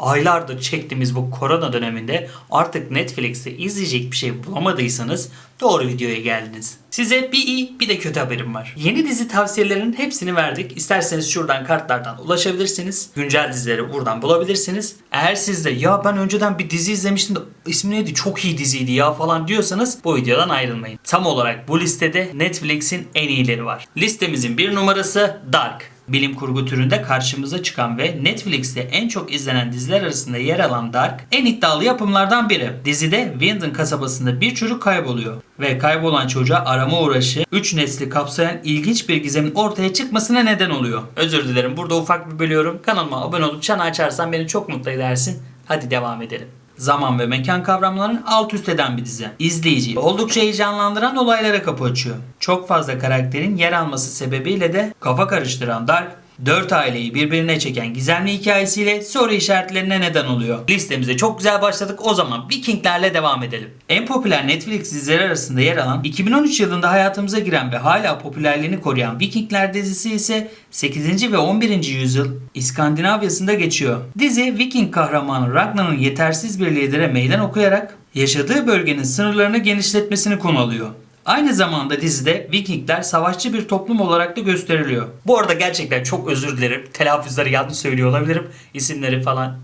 aylardır çektiğimiz bu korona döneminde artık Netflix'te izleyecek bir şey bulamadıysanız doğru videoya geldiniz. Size bir iyi bir de kötü haberim var. Yeni dizi tavsiyelerinin hepsini verdik. İsterseniz şuradan kartlardan ulaşabilirsiniz. Güncel dizileri buradan bulabilirsiniz. Eğer siz de ya ben önceden bir dizi izlemiştim de ismi neydi çok iyi diziydi ya falan diyorsanız bu videodan ayrılmayın. Tam olarak bu listede Netflix'in en iyileri var. Listemizin bir numarası Dark bilim kurgu türünde karşımıza çıkan ve Netflix'te en çok izlenen diziler arasında yer alan Dark en iddialı yapımlardan biri. Dizide Winden kasabasında bir çocuk kayboluyor ve kaybolan çocuğa arama uğraşı 3 nesli kapsayan ilginç bir gizemin ortaya çıkmasına neden oluyor. Özür dilerim burada ufak bir bölüyorum. Kanalıma abone olup çanı açarsan beni çok mutlu edersin. Hadi devam edelim zaman ve mekan kavramlarını alt üst eden bir dizi. İzleyiciyi oldukça heyecanlandıran olaylara kapı açıyor. Çok fazla karakterin yer alması sebebiyle de kafa karıştıran Dark, Dört aileyi birbirine çeken gizemli hikayesiyle soru işaretlerine neden oluyor. Listemize çok güzel başladık. O zaman Vikinglerle devam edelim. En popüler Netflix dizileri arasında yer alan 2013 yılında hayatımıza giren ve hala popülerliğini koruyan Vikingler dizisi ise 8. ve 11. yüzyıl İskandinavya'sında geçiyor. Dizi Viking kahramanı Ragnar'ın yetersiz bir lidere meydan okuyarak yaşadığı bölgenin sınırlarını genişletmesini konu alıyor. Aynı zamanda dizide Vikingler savaşçı bir toplum olarak da gösteriliyor. Bu arada gerçekten çok özür dilerim. Telaffuzları yanlış söylüyor olabilirim. İsimleri falan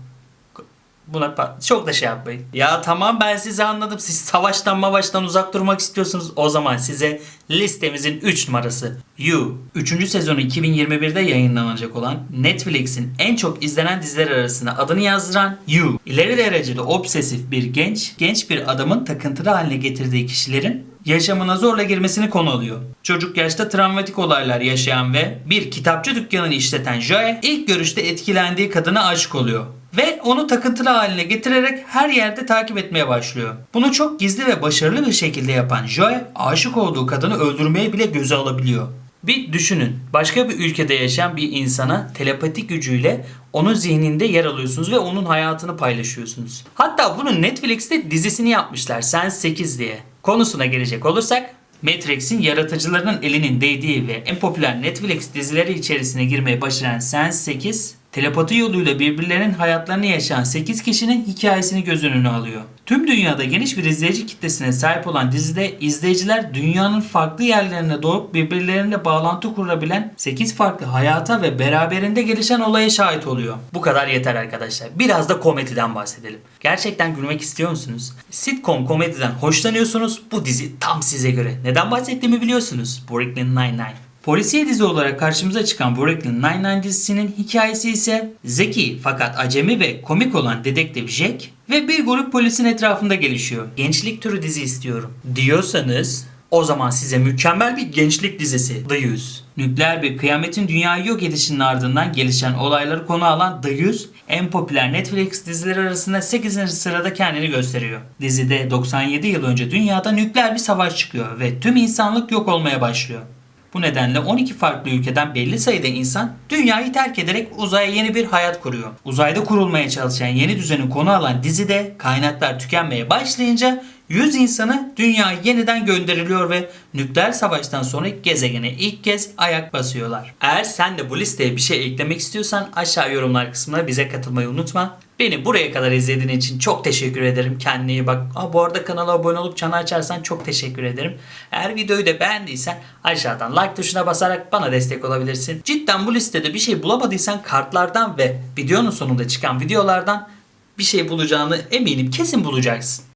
Buna çok da şey yapmayın. Ya tamam ben sizi anladım. Siz savaştan mavaştan uzak durmak istiyorsunuz. O zaman size listemizin 3 numarası. You. 3. sezonu 2021'de yayınlanacak olan Netflix'in en çok izlenen diziler arasında adını yazdıran You. İleri derecede obsesif bir genç, genç bir adamın takıntılı haline getirdiği kişilerin yaşamına zorla girmesini konu alıyor. Çocuk yaşta travmatik olaylar yaşayan ve bir kitapçı dükkanını işleten Joe ilk görüşte etkilendiği kadına aşık oluyor ve onu takıntılı haline getirerek her yerde takip etmeye başlıyor. Bunu çok gizli ve başarılı bir şekilde yapan Joe aşık olduğu kadını öldürmeye bile göze alabiliyor. Bir düşünün. Başka bir ülkede yaşayan bir insana telepatik gücüyle onun zihninde yer alıyorsunuz ve onun hayatını paylaşıyorsunuz. Hatta bunun Netflix'te dizisini yapmışlar Sense 8 diye. Konusuna gelecek olursak Matrix'in yaratıcılarının elinin değdiği ve en popüler Netflix dizileri içerisine girmeyi başaran Sense 8 telepati yoluyla birbirlerinin hayatlarını yaşayan 8 kişinin hikayesini göz önüne alıyor. Tüm dünyada geniş bir izleyici kitlesine sahip olan dizide izleyiciler dünyanın farklı yerlerine doğup birbirleriyle bağlantı kurabilen 8 farklı hayata ve beraberinde gelişen olaya şahit oluyor. Bu kadar yeter arkadaşlar. Biraz da komediden bahsedelim. Gerçekten gülmek istiyor musunuz? Sitcom komediden hoşlanıyorsunuz. Bu dizi tam size göre. Neden bahsettiğimi biliyorsunuz. Brooklyn Nine-Nine. Polisiye dizi olarak karşımıza çıkan Brooklyn Nine-Nine dizisinin hikayesi ise zeki fakat acemi ve komik olan dedektif Jack ve bir grup polisin etrafında gelişiyor. Gençlik türü dizi istiyorum diyorsanız o zaman size mükemmel bir gençlik dizisi The Yüz. Nükleer bir kıyametin dünyayı yok edişinin ardından gelişen olayları konu alan The Yüz en popüler Netflix dizileri arasında 8. sırada kendini gösteriyor. Dizide 97 yıl önce dünyada nükleer bir savaş çıkıyor ve tüm insanlık yok olmaya başlıyor. Bu nedenle 12 farklı ülkeden belli sayıda insan dünyayı terk ederek uzaya yeni bir hayat kuruyor. Uzayda kurulmaya çalışan yeni düzeni konu alan dizide kaynaklar tükenmeye başlayınca 100 insanı dünyaya yeniden gönderiliyor ve nükleer savaştan sonra gezegene ilk kez ayak basıyorlar. Eğer sen de bu listeye bir şey eklemek istiyorsan aşağı yorumlar kısmına bize katılmayı unutma. Beni buraya kadar izlediğin için çok teşekkür ederim. Kendine iyi bak. Aa, bu arada kanala abone olup çanı açarsan çok teşekkür ederim. Eğer videoyu da beğendiysen aşağıdan like tuşuna basarak bana destek olabilirsin. Cidden bu listede bir şey bulamadıysan kartlardan ve videonun sonunda çıkan videolardan bir şey bulacağını eminim kesin bulacaksın.